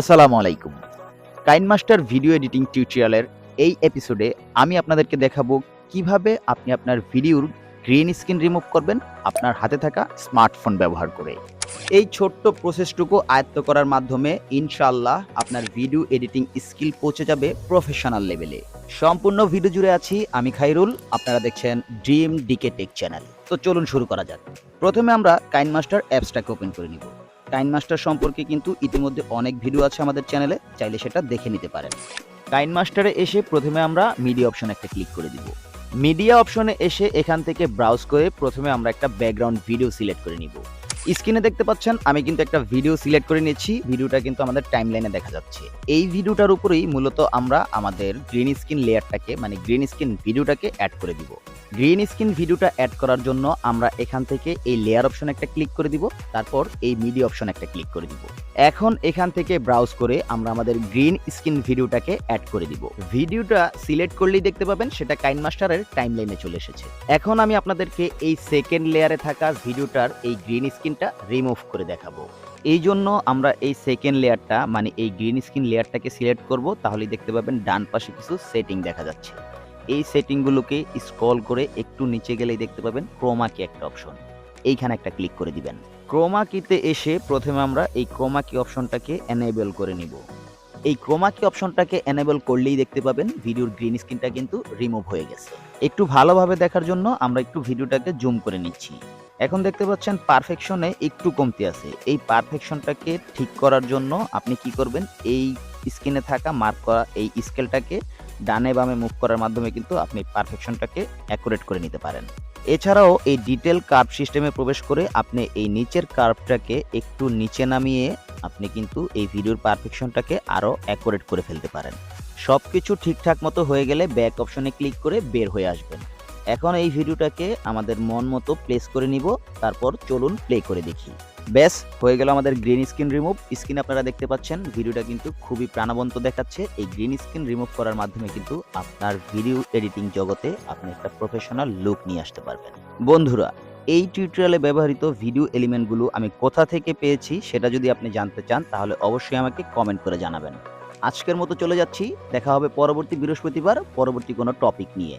আসসালামু আলাইকুম। কাইন মাস্টার ভিডিও এডিটিং টিউটোরিয়ালের এই এপিসোডে আমি আপনাদেরকে দেখাবো কীভাবে আপনি আপনার ভিডিওর গ্রিন স্ক্রিন রিমুভ করবেন আপনার হাতে থাকা স্মার্টফোন ব্যবহার করে। এই ছোট্ট প্রসেসটুকু আয়ত্ত করার মাধ্যমে ইনশাআল্লাহ আপনার ভিডিও এডিটিং স্কিল পৌঁছে যাবে প্রফেশনাল লেভেলে। সম্পূর্ণ ভিডিও জুড়ে আছি আমি খাইরুল, আপনারা দেখছেন ড্রিম ডিকে টেক চ্যানেল। তো চলুন শুরু করা যাক। প্রথমে আমরা কাইন মাস্টার অ্যাপসটাকে ওপেন করে নিব। কাইন মাস্টার সম্পর্কে কিন্তু ইতিমধ্যে অনেক ভিডিও আছে আমাদের চ্যানেলে চাইলে সেটা দেখে নিতে পারেন। কাইন মাস্টারে এসে প্রথমে আমরা মিডিয়া অপশন একটা ক্লিক করে দিব। মিডিয়া অপশনে এসে এখান থেকে ব্রাউজ করে প্রথমে আমরা একটা ব্যাকগ্রাউন্ড ভিডিও সিলেক্ট করে নিব। স্ক্রিনে দেখতে পাচ্ছেন, আমি কিন্তু একটা ভিডিও সিলেক্ট করে নিয়েছি। ভিডিওটা কিন্তু আমাদের টাইমলাইনে দেখা যাচ্ছে। এই ভিডিওটার উপরেই মূলত আমরা আমাদের গ্রিন স্ক্রিন লেয়ারটাকে মানে গ্রিন স্ক্রিন ভিডিওটাকে অ্যাড করে দিব। গ্রিন স্ক্রিন ভিডিওটা অ্যাড করার জন্য আমরা এখান থেকে এই লেয়ার অপশন একটা ক্লিক করে দিব, তারপর এই মিডিয়া অপশন একটা ক্লিক করে দিব। এখন এখান থেকে ব্রাউজ করে আমরা আমাদের গ্রিন স্ক্রিন ভিডিওটাকে অ্যাড করে দিব। ভিডিওটা সিলেক্ট করলেই দেখতে পাবেন, সেটা কাইন মাস্টারের টাইম লাইনে চলে এসেছে। এখন আমি আপনাদেরকে এই সেকেন্ড লেয়ারে থাকা ভিডিওটার এই গ্রিন স্ক্রিনটা রিমুভ করে দেখাবো। এই জন্য আমরা এই সেকেন্ড লেয়ারটা মানে এই গ্রিন স্ক্রিন লেয়ারটাকে সিলেক্ট করব তাহলে দেখতে পাবেন ডান পাশে কিছু সেটিং দেখা যাচ্ছে। এই সেটিংগুলোকে স্ক্রল করে একটু নিচে গেলেই দেখতে পাবেন ক্রোমা কি একটা অপশন এইখানে একটা ক্লিক করে দিবেন। ক্রোমা কিতে এসে প্রথমে আমরা এই ক্রোমা কি অপশনটাকে এনেবল করে নিব। এই ক্রোমা কি অপশনটাকে এনেবল করলেই দেখতে পাবেন ভিডিওর গ্রিন স্ক্রিনটা কিন্তু রিমুভ হয়ে গেছে। একটু ভালোভাবে দেখার জন্য আমরা একটু ভিডিওটাকে জুম করে নিচ্ছি। এখন দেখতে পাচ্ছেন পারফেকশনে একটু কমতি আছে। এই পারফেকশনটাকে ঠিক করার জন্য আপনি কি করবেন? এই স্ক্রিনে থাকা মার্ক করা এই স্কেলটাকে ডানে বামে মুভ করার মাধ্যমে কিন্তু আপনি পারফেকশনটাকে অ্যাকুরেট করে নিতে পারেন। এছাড়াও এই ডিটেল কার্ভ সিস্টেমে প্রবেশ করে আপনি এই নিচের কার্ভটাকে একটু নিচে নামিয়ে আপনি কিন্তু এই ভিডিওর পারফেকশনটাকে আরও অ্যাকুরেট করে ফেলতে পারেন। সব কিছু ঠিকঠাক মতো হয়ে গেলে ব্যাক অপশনে ক্লিক করে বের হয়ে আসবেন। এখন এই ভিডিওটাকে আমাদের মন মতো প্লেস করে নিব, তারপর চলুন প্লে করে দেখি। ব্যাস, হয়ে গেল আমাদের গ্রিন স্ক্রিন রিমুভ স্ক্রিন আপনারা দেখতে পাচ্ছেন, ভিডিওটা কিন্তু খুবই প্রাণবন্ত দেখাচ্ছে। এই গ্রিন স্ক্রিন রিমুভ করার মাধ্যমে কিন্তু আপনার ভিডিও এডিটিং জগতে আপনি একটা প্রফেশনাল লুক নিয়ে আসতে পারবেন। বন্ধুরা, এই টিউটোরিয়ালে ব্যবহৃত ভিডিও এলিমেন্টগুলো আমি কোথা থেকে পেয়েছি সেটা যদি আপনি জানতে চান, তাহলে অবশ্যই আমাকে কমেন্ট করে জানাবেন। আজকের মতো চলে যাচ্ছি। দেখা হবে পরবর্তী বৃহস্পতিবার, পরবর্তী কোনো টপিক নিয়ে।